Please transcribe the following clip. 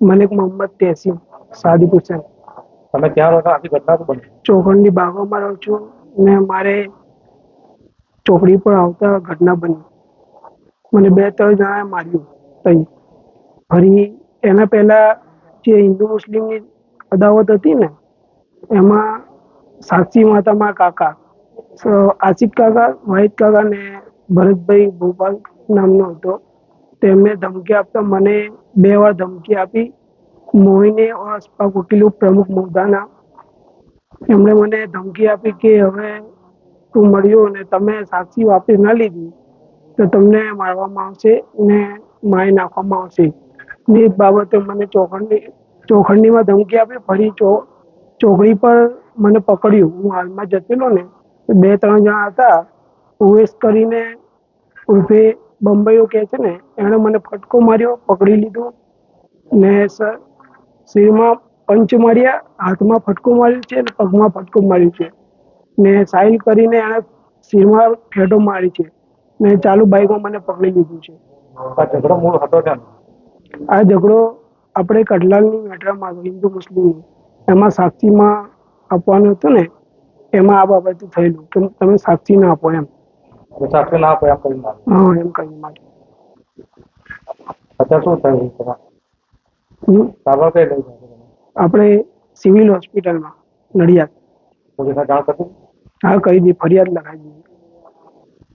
મલિક મોહમ્મદ તેસી સાદિક પૂછે તમે ક્યાં રહો છો આખી ઘટના શું બની ચોખંડી બાગોમાં રહું છું ને મારે ચોકડી પર આવતા ઘટના બની. મને બે ત્રણ જણાએ માર્યું, તઈ. ફરી એના પહેલા જે હિન્દુ મુસ્લિમની અદાવત હતી ને, એમાં સાક્ષી માતામાં કાકા આશિક કાકા વાહિદ કાકા ને ભરતભાઈ ભોપાલ નામનો હતો. તેમને ધમકી આપતા મને બે વાર ધમકી આપી. મોહિને આસપાસ વકીલો પ્રમુખ મોદાના એમણે મને ધમકી આપી કે હવે તું મળ્યો અને તમે સાક્ષી વાપરી ના લીધી, તો તમને મારવામાં આવશે ને મારી નાખવામાં આવશે. ને એ બાબતે મને ચોખંડી, ચોખંડીમાં ધમકી આપી, ફરી ચો ચોકડી પર મને પકડ્યું. હું હાલમાં જતેલો ને બે ત્રણ જણા હતા. ઉવેશ કરીને ઉર્ફે બંબઈઓ કહે છે ને, એણે મને ફટકો માર્યો, પકડી લીધો ને સ- શરીરમાં પંચ માર્યા હાથમાં ફટકો માર્યો છે અને પગમાં ફટકો માર્યો છે. ને સાઇન કરીને એણે શરીરમાં ફેટો મારી છે. ને ચાલુ બાઇકમાં મને પકડી લીધું છે. આ ઝઘડો મૂળ હતો આ ઝઘડો આપણે કડલાલની મેટરમાં હતો હિન્દુ મુસ્લિમ. એમાં સાક્ષીમાં આપવાનું હતું ને એમાં આ બાબતે થયેલું. કે તમે સાક્ષી ના આપો એમ. સાક્ષી ના આપો એમ કહી હા એમ કહી માટે અત્યારે શું થયું? આપણે સિવિલ હોસ્પિટલમાં નડિયાદ. કરી હા કહી દી ફરિયાદ લખાવી દીધી